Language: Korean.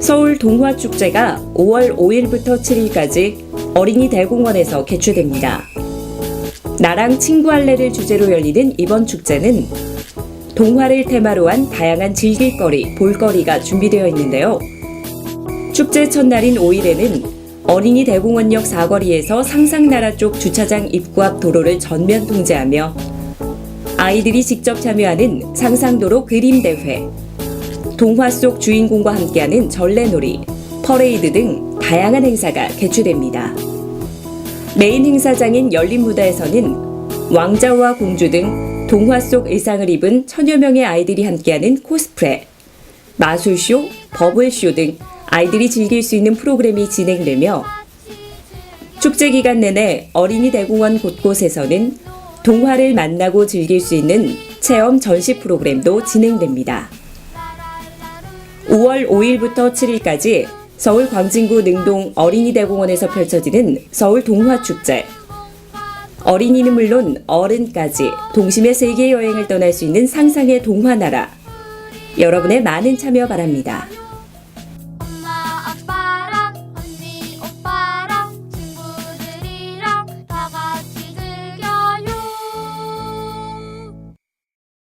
서울 동화축제가 5월 5일부터 7일까지 어린이 대공원에서 개최됩니다. 나랑 친구할래를 주제로 열리는 이번 축제는 동화를 테마로 한 다양한 즐길거리, 볼거리가 준비되어 있는데요. 축제 첫날인 5일에는 어린이 대공원역 사거리에서 상상나라 쪽 주차장 입구 앞 도로를 전면 통제하며 아이들이 직접 참여하는 상상도로 그림 대회, 동화 속 주인공과 함께하는 전래놀이, 퍼레이드 등 다양한 행사가 개최됩니다. 메인 행사장인 열린 무대에서는 왕자와 공주 등 동화 속 의상을 입은 천여 명의 아이들이 함께하는 코스프레, 마술쇼, 버블쇼 등 아이들이 즐길 수 있는 프로그램이 진행되며 축제 기간 내내 어린이 대공원 곳곳에서는 동화를 만나고 즐길 수 있는 체험 전시 프로그램도 진행됩니다. 5월 5일부터 7일까지 서울 광진구 능동 어린이대공원에서 펼쳐지는 서울 동화축제. 어린이는 물론 어른까지 동심의 세계 여행을 떠날 수 있는 상상의 동화나라. 여러분의 많은 참여 바랍니다.